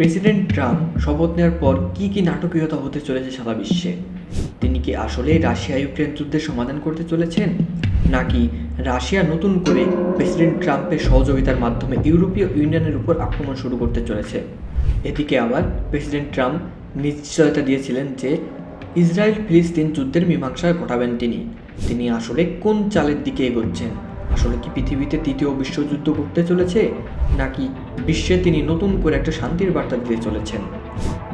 President Trump শপথ নেওয়ার পর কি কি নাটকীয়তা হতে চলেছে সারা বিশ্বে? তিনি কি আসলে রাশিয়া ইউক্রেন যুদ্ধের সমাধান করতে চলেছেন? নাকি রাশিয়া নতুন করে প্রেসিডেন্ট ট্রাম্পের সহযোগিতার মাধ্যমে ইউরোপীয় ইউনিয়নের উপর আক্রমণ শুরু করতে চলেছে? এদিকে আবার প্রেসিডেন্ট ট্রাম্প নিশ্চয়তা দিয়েছিলেন যে ইসরায়েল ফিলিস্তিন যুদ্ধের মীমাংসা ঘটাবেন তিনি। তিনি আসলে কোন চালের দিকে এগোচ্ছেন? আসলে কি পৃথিবীতে তৃতীয় বিশ্বযুদ্ধ করতে চলেছে, নাকি বিশ্বে তিনি নতুন করে একটা শান্তির বার্তা দিতে চলেছেন?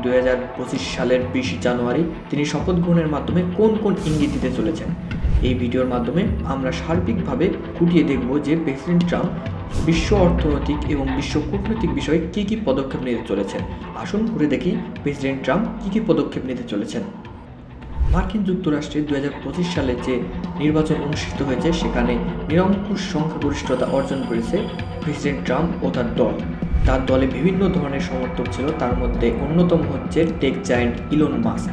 দু হাজার পঁচিশ সালের বিশ জানুয়ারি তিনি শপথ গ্রহণের মাধ্যমে কোন কোন ইঙ্গিত দিতে চলেছেন? এই ভিডিওর মাধ্যমে আমরা সার্বিকভাবে খুঁটিয়ে দেখব যে প্রেসিডেন্ট ট্রাম্প বিশ্ব অর্থনৈতিক এবং বিশ্ব কূটনৈতিক বিষয়ে কী কী পদক্ষেপ নিতে চলেছেন। আসুন ঘুরে দেখি প্রেসিডেন্ট ট্রাম্প কী কী পদক্ষেপ নিতে চলেছেন। মার্কিন যুক্তরাষ্ট্রে দু সালে যে নির্বাচন অনুষ্ঠিত হয়েছে, সেখানে নিরঙ্কুশ সংখ্যাগরিষ্ঠতা অর্জন করেছে প্রেসিডেন্ট ট্রাম্প ও তার দল। তার দলে বিভিন্ন ধরনের সমর্থক ছিল, তার মধ্যে অন্যতম হচ্ছে tech giant Elon Musk.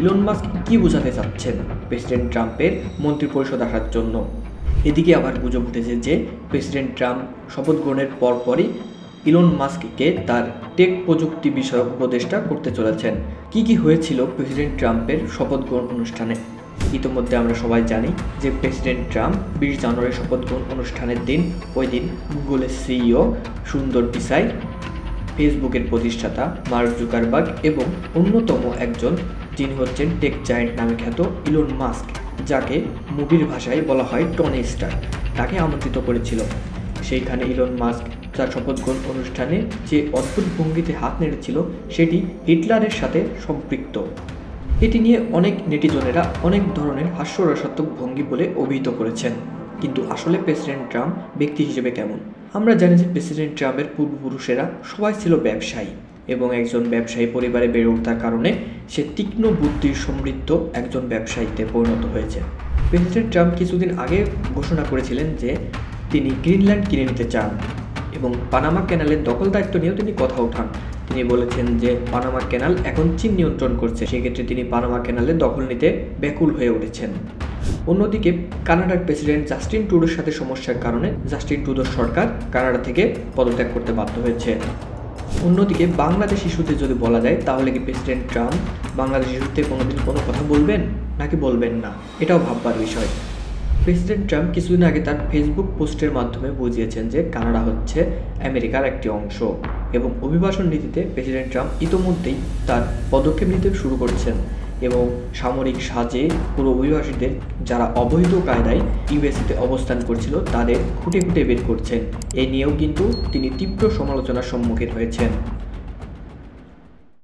Elon Musk কি বোঝাতে চাচ্ছেন প্রেসিডেন্ট ট্রাম্পের মন্ত্রিপরিষদ আসার জন্য? এদিকে আবার গুজব উঠেছে যে প্রেসিডেন্ট ট্রাম্প শপথ গ্রহণের পরপরই ইলন মাস্ককে তার টেক প্রযুক্তি বিষয়ক উপদেষ্টা করতে চলেছেন। কি কি হয়েছিল প্রেসিডেন্ট ট্রাম্পের শপথ গ্রহণ অনুষ্ঠানে? ইতোমধ্যে আমরা সবাই জানি যে প্রেসিডেন্ট ট্রাম্প বিশ জানুয়ারি শপথ গ্রহণ অনুষ্ঠানের দিন, ওই দিন গুগলের সিইও সুন্দর পিসাই, ফেসবুকের প্রতিষ্ঠাতা মার্ক জুকারবার্গ এবং অন্যতম একজন, যিনি হচ্ছেন টেক জায়েন্ট নামে খ্যাত ইলন মাস্ক, যাকে মুভির ভাষায় বলা হয় টনি স্টার তাকে আমন্ত্রিত করেছিল। সেইখানে ইলন মাস্ক তার শপথ গ্রহণ অনুষ্ঠানে যে অদ্ভুত ভঙ্গিতে হাত নেড়েছিল, সেটি হিটলারের সাথে সম্পৃক্ত। এটি নিয়ে অনেক নেটিজনেরা অনেক ধরনের হাস্যরসাত্মক ভঙ্গি বলে অভিহিত করেছেন। কিন্তু আসলে প্রেসিডেন্ট ট্রাম্প ব্যক্তি হিসেবে কেমন? আমরা জানি যে প্রেসিডেন্ট ট্রাম্পের পূর্বপুরুষেরা সবাই ছিল ব্যবসায়ী এবং একজন ব্যবসায়ী পরিবারে বেড়ে ওঠার কারণে সে তীক্ষ্ণ বুদ্ধির সমৃদ্ধ একজন ব্যবসায়ীতে পরিণত হয়েছে। প্রেসিডেন্ট ট্রাম্প কিছুদিন আগে ঘোষণা করেছিলেন যে তিনি গ্রিনল্যান্ড কিনে নিতে চান এবং পানামা ক্যানালের দখল দায়িত্ব নিয়েও তিনি কথা ওঠান তিনি বলেছেন যে, পানামা ক্যানাল এখন চীন নিয়ন্ত্রণ করছে, সেক্ষেত্রে তিনি পানামা ক্যানালের দখল নিতে ব্যাকুল হয়ে উঠেছেন। অন্যদিকে, কানাডার প্রেসিডেন্ট জাস্টিন ট্রুডোর সাথে সমস্যার কারণে জাস্টিন ট্রুডোর সরকার কানাডা থেকে পদত্যাগ করতে বাধ্য হয়েছে। অন্যদিকে, বাংলাদেশ ইস্যুতে যদি বলা যায়, তাহলে কি প্রেসিডেন্ট ট্রাম্প বাংলাদেশ ইস্যুতে কোনোদিন কোনো কথা বলবেন? নাকি বলবেন না? এটাও ভাববার বিষয়। প্রেসিডেন্ট ট্রাম্প কিছুদিন আগে তার ফেসবুক পোস্টের মাধ্যমে বুঝিয়েছেন যে কানাডা হচ্ছে আমেরিকার একটি অংশ এবং অভিবাসন নীতিতে প্রেসিডেন্ট ট্রাম্প ইতোমধ্যেই তার পদক্ষেপ নিতে শুরু করেছেন এবং সামরিক সাজে পুরো অভিবাসীদের যারা অবৈধ কায়দায় ইউএসএতে অবস্থান করছিল তাদের খুঁটে খুঁটে বের করছেন। এ নিয়েও কিন্তু তিনি তীব্র সমালোচনার সম্মুখীন হয়েছেন।